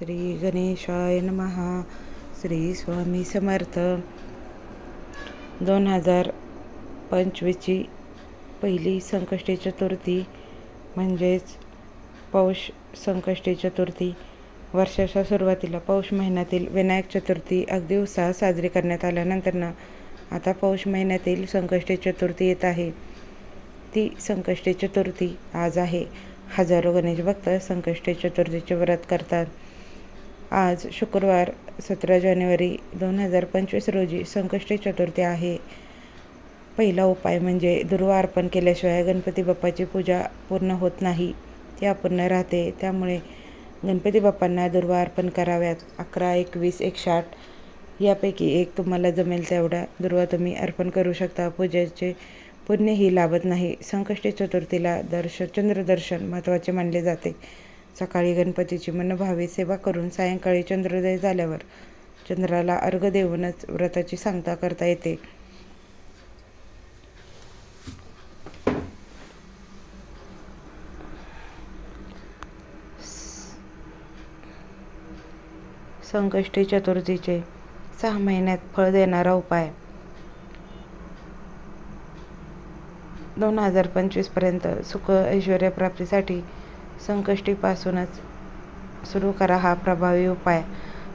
श्री गणेशाय नमहा श्री स्वामी समर्थ. दोन हजार पंचवीसची पहिली संकष्टी चतुर्थी म्हणजेच पौष संकष्टी चतुर्थी. वर्षाच्या सुरुवातीला पौष महिन्यातील विनायक चतुर्थी अगदी उत्साहात साजरी करण्यात आल्यानंतरनं आता पौष महिन्यातील संकष्टी चतुर्थी येत आहे. ती संकष्टी चतुर्थी आज आहे. हजारो गणेश भक्त संकष्टी चतुर्थीचे व्रत करतात. आज शुक्रवार सतरा जानेवारी दोन हजार पंचवीस रोजी संकष्टी चतुर्थी आहे. पहिला उपाय म्हणजे दुर्वा अर्पण केल्याशिवाय गणपती बाप्पाची पूजा पूर्ण होत नाही. ती अपूर्ण राहते. त्यामुळे गणपती बाप्पांना दुर्वा अर्पण कराव्यात. अकरा एकवीस एकशे आठ यापैकी एक तुम्हाला जमेल तेवढा दुर्वा तुम्ही अर्पण करू शकता. पूजेचे पुण्यही लाभत नाही. संकष्टी चतुर्थीला दर्शन चंद्रदर्शन महत्त्वाचे मानले जाते. सकाळी गणपतीची मनभावे सेवा करून सायंकाळी चंद्रोदय झाल्यावर चंद्राला अर्घ देऊनच व्रताची सांगता करता येते. संकष्टी चतुर्थीचे सहा महिन्यात फळ देणारा उपाय. दोन हजार पंचवीसपर्यंत सुख ऐश्वर्यप्राप्तीसाठी संकष्टीपासूनच सुरू करा हा प्रभावी उपाय.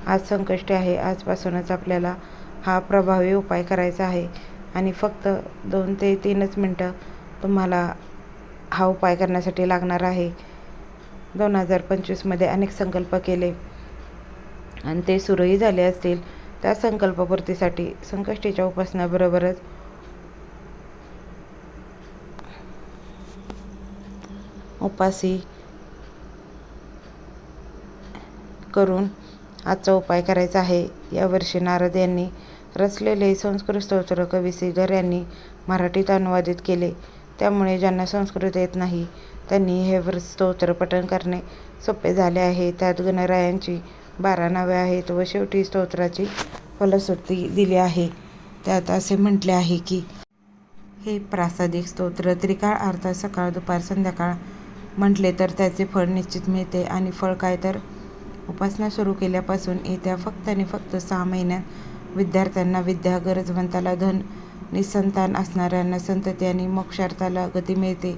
आज संकष्टी आहे आजपासूनच आपल्याला हा प्रभावी उपाय करायचा आहे. आणि फक्त दोन ते तीनच मिनटं तुम्हाला हा उपाय करण्यासाठी लागणार आहे. दोन हजार पंचवीसमध्ये अनेक संकल्प केले. आणि ते सुरूही झाले असतील. त्या संकल्पपूर्तीसाठी संकष्टीच्या उपासनाबरोबरच उपासी करून आजचा उपाय करायचा आहे. यावर्षी नारद यांनी रचलेले संस्कृत स्तोत्र कवी सिगर यांनी मराठीत अनुवादित केले. त्यामुळे ज्यांना संस्कृत येत नाही त्यांनी हे व्र स्तोत्र पठण करणे सोपे झाले आहे. त्यात गणरायांची बारा नावे आहेत व शेवटी स्तोत्राची फलश्रुती दिली आहे. त्यात असे म्हटले आहे की हे प्रासादिक स्तोत्र त्रिकाळ अर्थात सकाळ दुपार संध्याकाळ म्हटले तर त्याचे फळ निश्चित मिळते आणि फळ काय तर उपासना सुरू केल्यापासून येत्या फक्त आणि फक्त सहा महिन्यात विद्यार्थ्यांना विद्या गरजवंताला धन निसंतान असणाऱ्यांना संतती आणि मोक्षार्थाला गती मिळते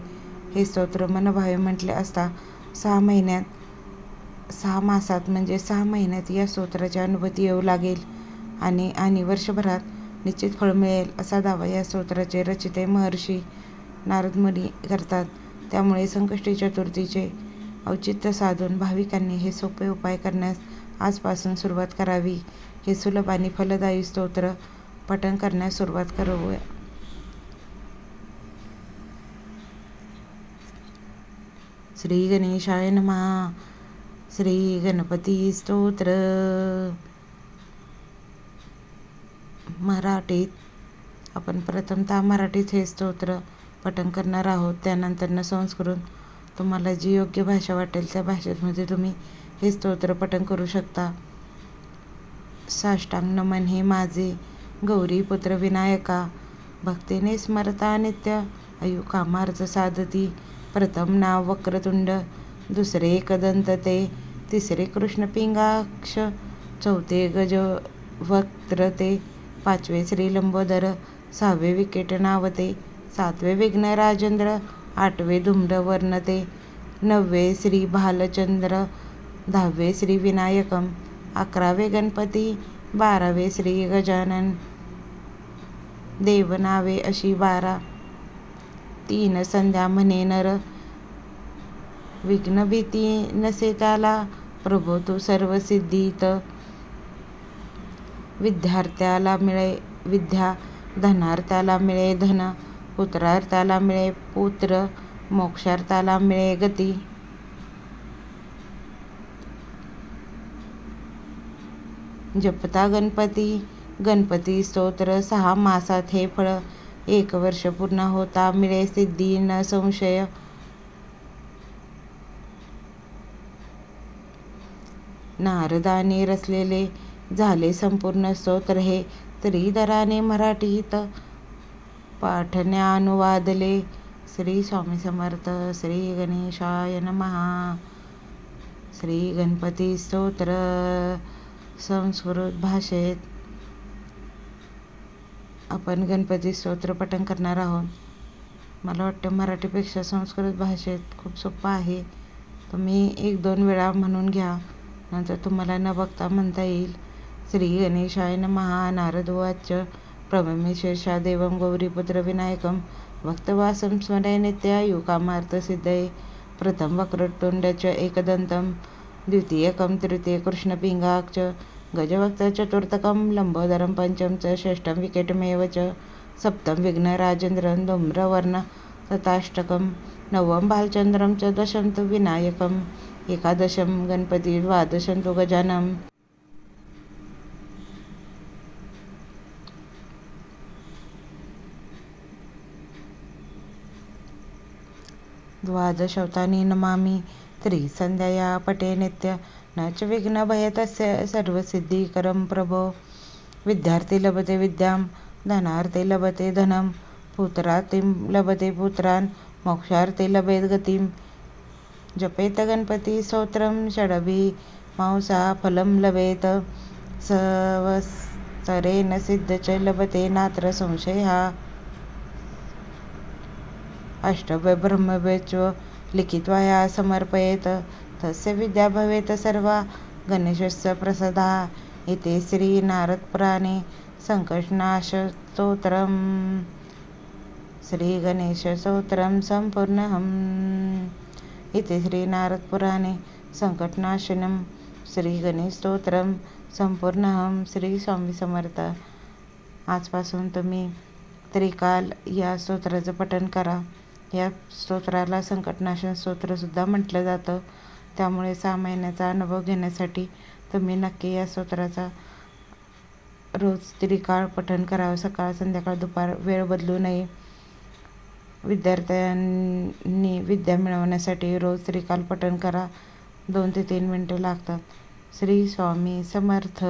हे स्तोत्र मनभावे म्हटले असता सहा महिन्यात सहा मासात म्हणजे सहा महिन्यात या स्तोत्राची अनुभूती येऊ लागेल आणि आणि वर्षभरात निश्चित फळ मिळेल असा दावा या स्तोत्राचे रचिते महर्षी नारदमुनी करतात. त्यामुळे संकष्टी चतुर्थीचे औचित्य साधून भाविकांनी हे सोपे उपाय करण्यास आजपासून सुरुवात करावी. हे सुलभ आणि फलदायी स्तोत्र पठण करण्यास सुरुवात करूया. श्री गणेशाय नमः. श्री गणपती स्तोत्र. मराठीत आपण प्रथमतः मराठीत हे स्तोत्र पठण करणार आहोत. त्यानंतरनं संस्कृत तुम्हाला जी योग्य भाषा वाटेल त्या भाषेमध्ये तुम्ही हे स्तोत्र पठण करू शकता. साष्टांग नमन हे माझे गौरी पुत्र विनायका. भक्तीने स्मरता नित्य अयु कामार्थ साधती. प्रथम नाव वक्रतुंड दुसरे एकदंत ते तिसरे कृष्ण पिंगाक्ष चौथे गज वक्त्र ते पाचवे श्री लंबोदर सहावे विकेट नावते सातवे विघ्न राजेंद्र आठवे धूम्रवर्णते नववे श्री भालचंद्र दहावे श्री विनायकम अकरावे गणपती बारावे श्री गजानन. देवनावे अशी बारा. तीन संध्या म्हणे नर. विघ्नभीती नसे त्याला प्रभो तू सर्व सिद्धीत. विद्यार्थ्याला मिळे विद्या धनार्थ्याला मिळे धन. पुत्रार्थाला मिळे पुत्र मोक्षार्थाला मिळे गती. जपता गणपती गणपती स्तोत्र सहा मासात हे फळ. एक वर्ष पूर्ण होता मिळे सिद्धी न संशय. नारदाने रचलेले झाले संपूर्ण स्तोत्र हे त्रिदराने मराठीत. पाठण्यानुवादले श्री स्वामी समर्थ श्री गणेशाय नमहा श्री गणपती स्तोत्र संस्कृत भाषेत आपण गणपती स्तोत्र पठण करणार आहोत. मला वाटतं मराठीपेक्षा संस्कृत भाषेत खूप सोपं आहे. तुम्ही एक दोन वेळा म्हणून घ्या नंतर तुम्हाला न बघता म्हणता येईल. श्री गणेशाय महा नारद उवाच प्रभमेशेषा देवं गौरीपुत्र विनायकं भक्तवासं स्मरे नित्यायुकामार्थसिद्धये प्रथम वक्रतुण्ड च एकदन्तं द्वितीयकं तृतीयकृष्णपिङ्गाक च गजवक्त्र चतुर्थकं लम्बोदरं पंचम च षष्ठं विकेटमेव च सप्तं विघ्नराजेन्द्रं धूम्रवर्ण तथाष्टकं नवम बालचन्द्रं च दशं तु विनायकम् एकादशं गणपती द्वादशं तु गजाननं द्वादशौतानि नमामि। त्रिसन्ध्यया पटे नित्य न च विघ्नभयतस्य सर्वसिद्धिकरं प्रभो। विद्यार्थी लभते विद्यां धनार्थे लभते धनं। पुत्रार्थे लभते पुत्रान् मोक्षार्थे लभेत् गतिं। जपेत गणपतिस्तोत्रं षडभि मांसा फलं लभेत। सवस्तरेण सिद्ध च लभते नात्र संशयः। अष्टब्रह्मवेचो लिखित्वा या समर्पयेत तस्य विद्या भवेत सर्वा गणेशस्य प्रसादः इति श्रीनारदपुराणे सङ्कटनाशस्तोत्रम् श्रीगणेशस्तोत्रं सम्पूर्णम् इति श्रीनारदपुराणे संकटनाशनं श्रीगणेशस्तोत्रं संपूर्णम् श्री स्वामी समर्थ। आजपासून तुम्ही त्रिकाल या स्तोत्राचं पठण करा। या स्तोत्राला संकटनाशन स्तोत्रसुद्धा म्हटलं जातं. त्यामुळे सहा महिन्याचा अनुभव घेण्यासाठी तुम्ही नक्की या स्तोत्राचा रोज त्रिकाळ पठण करावं. सकाळ संध्याकाळ दुपार वेळ बदलू नये. विद्यार्थ्यांनी विद्या मिळवण्यासाठी रोज त्रिकाल पठण करा. दोन ते तीन मिनटं लागतात. श्री स्वामी समर्थ.